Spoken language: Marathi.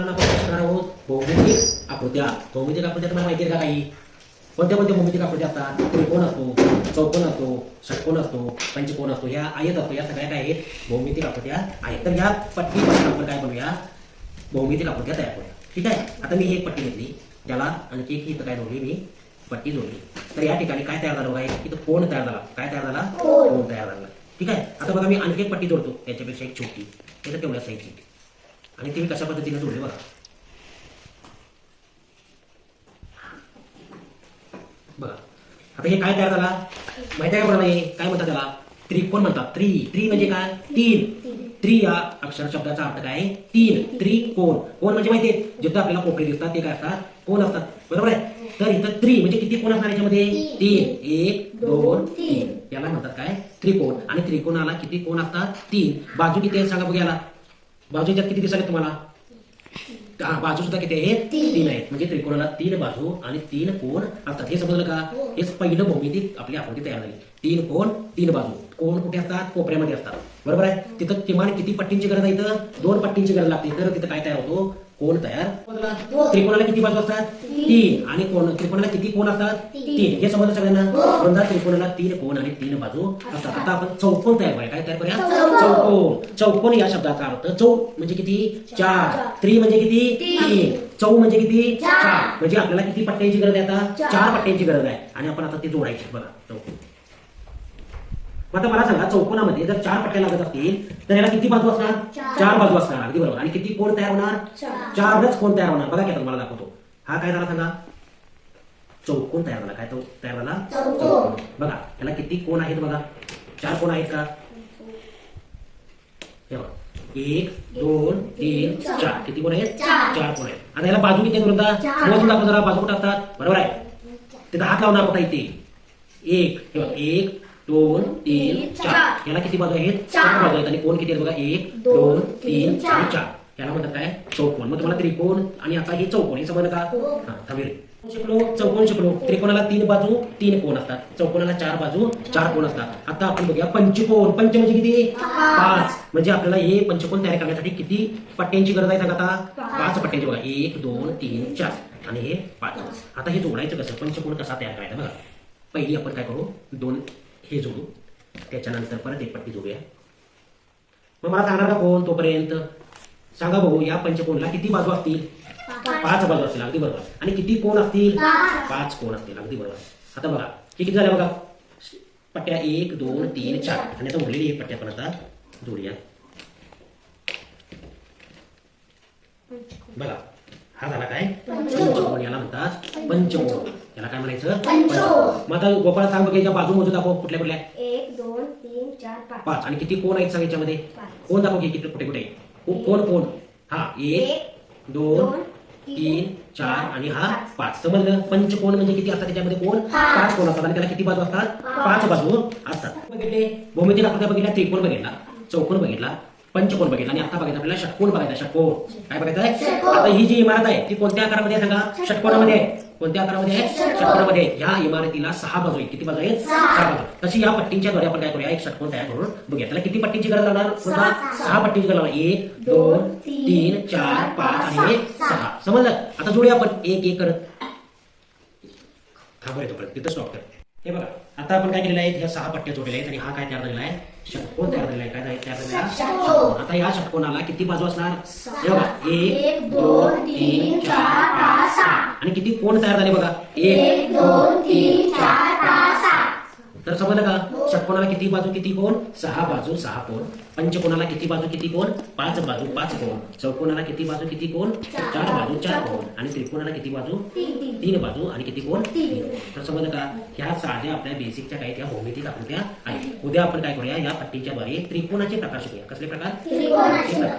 आपण शिकणार आहोत? भौमितिक आकृत्या. भौमितिक आकृत्या तुम्हाला माहिती आहे का काही? कोणत्या कोणत्या भौमितिक आकृत्या असतात? त्रिकोण असतो? चौकोन असतो षटकोन असतो पंचकोन असतो या आयत असतो. या सगळ्या काय आहेत? भौमितिक आकृत्या आहेत. तर या पट्टीपासून आपण काय करूया? भौमितिक आकृत्या तयार करूया. ठीक आहे? आता मी ही एक पट्टी घेतली. त्याला आणखी एक इथं काय जोडली मी? पट्टी जोडली. तर या ठिकाणी काय तयार झालं बघा एक? इथं कोण तयार झाला? काय तयार झाला? कोण तयार झाला? ठीक आहे? आता बघा मी आणखी एक पट्टी जोडतो. त्याच्यापेक्षा एक छोटी. इथं तेवढ्या साईजची. आणि ते मी कशा पद्धतीने जोडले बघा. बघा. आता हे काय तयार झाला? माहिती आहे का कोणाला हे? काय म्हणतात त्याला? त्रिकोण म्हणतात? त्रि. त्रि म्हणजे काय? तीन. त्रि या अक्षर शब्दाचा अर्थ काय तीन. त्रिकोण कोण. म्हणजे माहिती आहे? जिथं आपल्याला कोपरे दिसतात ते काय असतात? कोण असतात. बरोबर आहे? तर इथं त्रि म्हणजे किती कोण असणार याच्यामध्ये? तीन. एक दोन तीन. याला म्हणतात काय? त्रिकोण. आणि त्रिकोणाला किती कोण असतात? तीन. बाजू किती आहेत सांगा बघ याला. बाजू याच्यात किती दिसाले तुम्हाला? हा, बाजू सुद्धा किती आहेत? तीन. आहेत. म्हणजे त्रिकोणाला तीन बाजू आणि तीन कोण असतात. हे समजलं का? हे पहिलं भौमितिक आपली आकृती तयार झाली. तीन कोण तीन बाजू. कोण कुठे असतात? कोपऱ्यामध्ये असतात. बरोबर आहे? तिथं किमान किती पट्टींची गरज आहे इथं? दोन पट्टींची गरज लागते. तर तिथं काय तयार होतो? कोण तयार? त्रिकोणाला किती बाजू असतात? तीन. आणि कोण त्रिकोणाला किती कोण असतात? तीन. हे समजलं सगळ्यांना? म्हणून त्रिकोणाला तीन कोण आणि तीन बाजू असतात. आता आपण चौकोन तयार करूया. काय तयार करूया? चौकोन. चौकोन. या शब्दाचा अर्थ चौ म्हणजे किती? चार. त्रि म्हणजे किती? तीन. चौ म्हणजे किती? चार. म्हणजे आपल्याला किती पट्ट्यांची गरज आहे आता? चार पट्ट्यांची गरज आहे. आणि आपण आता ती जोडायची. बघा. चौकोन. आता मला सांगा चौकोनामध्ये जर चार पट्ट्या लागत असतील तर याला किती बाजू असणार? चार. बाजू असणार अगदी बरोबर. आणि किती कोण तयार होणार? चारच कोण तयार होणार? बघा की मला दाखवतो. हा काय झाला सांगा? चौकोन तयार झाला. काय तो तयार झाला? चौकोन. बघा याला किती कोण आहेत बघा? चार कोण आहेत का? हे बघा. एक दोन तीन चार. किती कोण आहेत? चार. कोण आहेत. आता याला बाजू किती दाखव जरा बाजू कुठं असतात? बरोबर आहे. तिथं हात लावणार होता इथे? एक. हे बघा एक दोन तीन चार. याला किती बाजू आहेत? चार. बाजू आहेत आणि कोण किती आहेत बघा? एक दोन तीन आणि चार. याला म्हणतात काय? चौकोन. मग तुम्हाला त्रिकोण आणि आता हे चौकोन हे समजलं का? हा. थांबेल. शिकलो चौकोन शिकलो. त्रिकोणाला तीन बाजू तीन कोण असतात? चौकोनाला चार बाजू चार कोण असतात? आता आपण बघूया पंचकोन. पंच म्हणजे किती पाच. म्हणजे आपल्याला हे पंचकोन तयार करण्यासाठी किती पट्ट्यांची गरज आहे सांगा आता? पाच पट्ट्यांची बघा. एक दोन तीन चार. आणि हे पाच. आता हे जोडायचं कसं? पंचकोन कसा तयार करायचा बघा. पहिली आपण काय करू? दोन हे जोडू. त्याच्यानंतर परत एक पट्टी जोडूया. मग मला सांगणार का कोण तोपर्यंत? सांगा भाऊ या पंचकोनला किती बाजू असतील? पाच. बाजू असतील अगदी बरोबर. आणि किती कोण असतील? पाच. कोण असतील अगदी बरोबर. आता बघा हे किती झाल्या बघा? पट्ट्या एक दोन तीन चार. आणि आता उरलेली एक पट्ट्या आपण आता जोडूया. बघा हा झाला काय? पंचकोन याला म्हणतात पंचकोन याला काय म्हणायचं. मग आता गोपाळ सांग बघ याच्या बाजू मोजू दाखव कुठल्या कुठल्या. एक दोन तीन चार पाच. पाच. आणि किती कोण आहेत सांग याच्यामध्ये? पाच. कोण दाखव की किती कुठे कुठे कोण कोण? हा एक दोन तीन चार आणि हा पाच. समजलं? पंचकोन म्हणजे किती असतात त्याच्यामध्ये कोण? पाच. कोण असतात आणि त्याला किती बाजू असतात? पाच. बाजू असतात. बघितले? भूमिती आकृत्या बघितल्या त्रिकोण बघितला चौकोन बघितला पंचकोन बघितला आणि आता बघायचं आपल्याला षटकोन बघायचा षटकोन. काय बघायचं आहे? आता ही जी इमारत आहे ती कोणत्या आकारामध्ये आहे सांगा? षटकोनामध्ये आहे. कोणत्या आकारामध्ये आहे? षटकोनामध्ये आहे. या इमारतीला सहा बाजू आहेत. किती बाजू आहेत? सहा. बाजू तशी या पट्टींच्या द्वारे आपण काय करूया? एक षटकोन तयार करून बघूया. त्याला किती पट्टींची गरज लागणार? पुन्हा सहा पट्टींची गरज लागणार. एक दोन तीन चार पाच आणि सहा. समजलं? आता जोडूया आपण. एक एक करत. थांबूया तोपर्यंत. तिथं स्टॉप कर हे बघा. आता आपण काय केलेलं आहे? ह्या सहा पट्ट्या जोडलेल्या आहेत आणि हा काय तयार झालेला आहे? षटकोन तयार आहे काय तयार? षटकोन. आता या षटकोनाला किती बाजू असणार? हे बघा एक दोन तीन चार पाच सहा. आणि किती कोण तयार झाले बघा? एक दोन तीन षटकोनाला किती बाजू किती कोण? सहा बाजू सहा कोण? पंचकोनाला किती बाजू किती कोण? पाच बाजू पाच कोण? चौकोनाला किती बाजू किती कोण? चार. बाजू चार कोण? आणि त्रिकोणाला किती बाजू? तीन. बाजू आणि किती कोण? तीन. तर समजलं का? ह्या साध्या आपल्या बेसिकच्या काही त्या भौमितिक आकृत्या आहेत. उद्या आपण काय करूया? या पट्टीच्या द्वारे त्रिकोणाचे प्रकार शिकूया. कसले प्रकार?